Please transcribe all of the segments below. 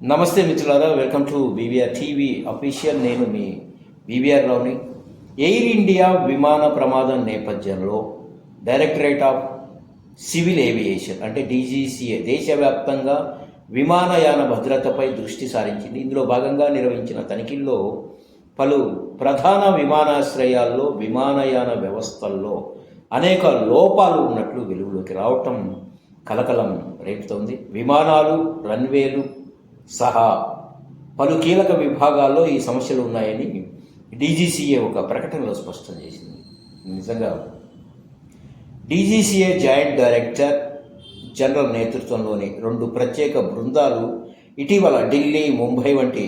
నమస్తే మిత్రులారా welcome to BVR TV official. నేను మీ బీవీఆర్ రావుని ఎయిర్ ఇండియా విమాన ప్రమాదం నేపథ్యంలో డైరెక్టరేట్ ఆఫ్ సివిల్ ఏవియేషన్ అంటే డీజీసీఏ దేశవ్యాప్తంగా విమానయాన భద్రతపై దృష్టి సారించింది. ఇందులో భాగంగా నిర్వహించిన తనిఖీల్లో పలు ప్రధాన విమానాశ్రయాల్లో విమానయాన వ్యవస్థల్లో అనేక లోపాలు ఉన్నట్లు వెలుగులోకి రావటం కలకలం రేపుతోంది. విమానాలు రన్వేలు సహా పలు కీలక విభాగాల్లో ఈ సమస్యలు ఉన్నాయని డీజీసీఏ ఒక ప్రకటనలో స్పష్టం చేసింది. నిజంగా డీజీసీఏ జాయింట్ డైరెక్టర్ జనరల్ నేతృత్వంలోని రెండు ప్రత్యేక బృందాలు ఇటీవల ఢిల్లీ ముంబై వంటి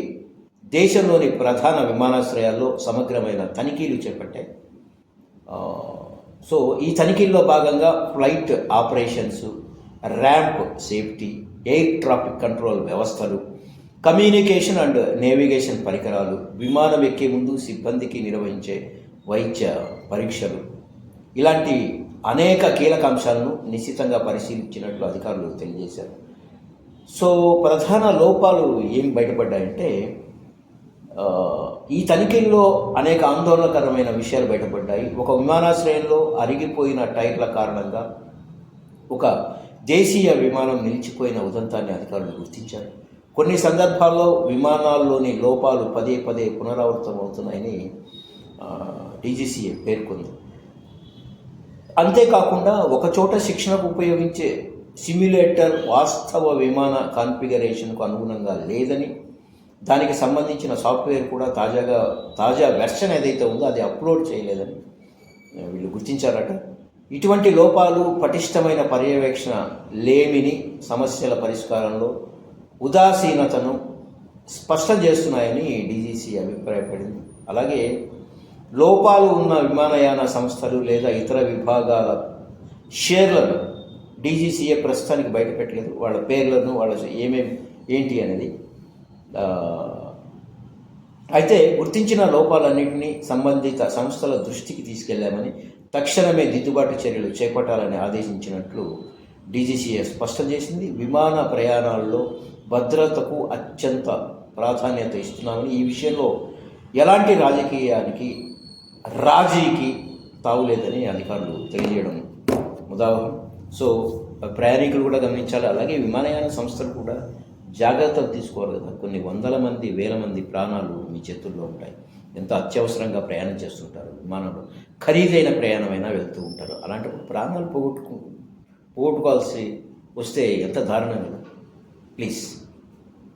దేశంలోని ప్రధాన విమానాశ్రయాల్లో సమగ్రమైన తనిఖీలు చేపట్టాయి. సో ఈ తనిఖీల్లో భాగంగా flight operations ramp safety air traffic control వ్యవస్థలు కమ్యూనికేషన్ అండ్ నేవిగేషన్ పరికరాలు విమానం ఎక్కే ముందు సిబ్బందికి నిర్వహించే వైద్య పరీక్షలు. ఇలాంటి అనేక కీలక అంశాలను నిశ్చితంగా పరిశీలించినట్లు అధికారులు తెలియజేశారు. సో ప్రధాన లోపాలు ఏం బయటపడ్డాయంటే ఈ తనిఖీల్లో అనేక ఆందోళనకరమైన విషయాలు బయటపడ్డాయి. ఒక విమానాశ్రయంలో అరిగిపోయిన టైర్ల కారణంగా ఒక దేశీయ విమానం నిలిచిపోయిన ఉదంతాన్ని అధికారులు గుర్తించారు. కొన్ని సందర్భాల్లో విమానాల్లోని లోపాలు పదే పదే పునరావృతం అవుతున్నాయని డీజీసీఏ పేర్కొంది. అంతేకాకుండా ఒకచోట శిక్షణకు ఉపయోగించే సిమ్యులేటర్ వాస్తవ విమాన కాన్ఫిగరేషన్కు అనుగుణంగా లేదని దానికి సంబంధించిన సాఫ్ట్వేర్ కూడా తాజాగా తాజా వెర్షన్ ఏదైతే ఉందో అది అప్లోడ్ చేయలేదని వీళ్ళు గుర్తించారట. ఇటువంటి లోపాలు పటిష్టమైన పర్యవేక్షణ లేమిని సమస్యల పరిష్కారంలో ఉదాసీనతను స్పష్టం చేస్తున్నాయని డీజీసీ అభిప్రాయపడింది. అలాగే లోపాలు ఉన్న విమానయాన సంస్థలు లేదా ఇతర విభాగాల షేర్లను డీజీసీఏ ప్రస్తుతానికి బయటపెట్టలేదు. వాళ్ళ పేర్లను వాళ్ళ ఏమేమి ఏంటి అనేది అయితే గుర్తించిన లోపాలన్నింటినీ సంబంధిత సంస్థల దృష్టికి తీసుకెళ్ళామని తక్షణమే దిద్దుబాటు చర్యలు చేపట్టాలని ఆదేశించినట్లు డీజీసీఏ స్పష్టం చేసింది. విమాన ప్రయాణాల్లో భద్రతకు అత్యంత ప్రాధాన్యత ఇస్తున్నామని ఈ విషయంలో ఎలాంటి రాజకీయానికి రాజీకి తావులేదని అధికారులు తెలియజేయడం ఉదాహరణ సో ప్రయాణికులు కూడా గమనించాలి. అలాగే విమానయాన సంస్థలు కూడా జాగ్రత్తలు తీసుకోవాలి కదా. కొన్ని వందల మంది వేల మంది ప్రాణాలు మీ చేతుల్లో ఉంటాయి. ఎంత అత్యవసరంగా ప్రయాణం చేస్తుంటారు విమానంలో ఖరీదైన ప్రయాణమైనా వెళ్తూ ఉంటారు. అలాంటప్పుడు ప్రాణాలు పోగొట్టుకు పోగొట్టుకోవాల్సి వస్తే ఎంత దారుణం ప్లీజ్.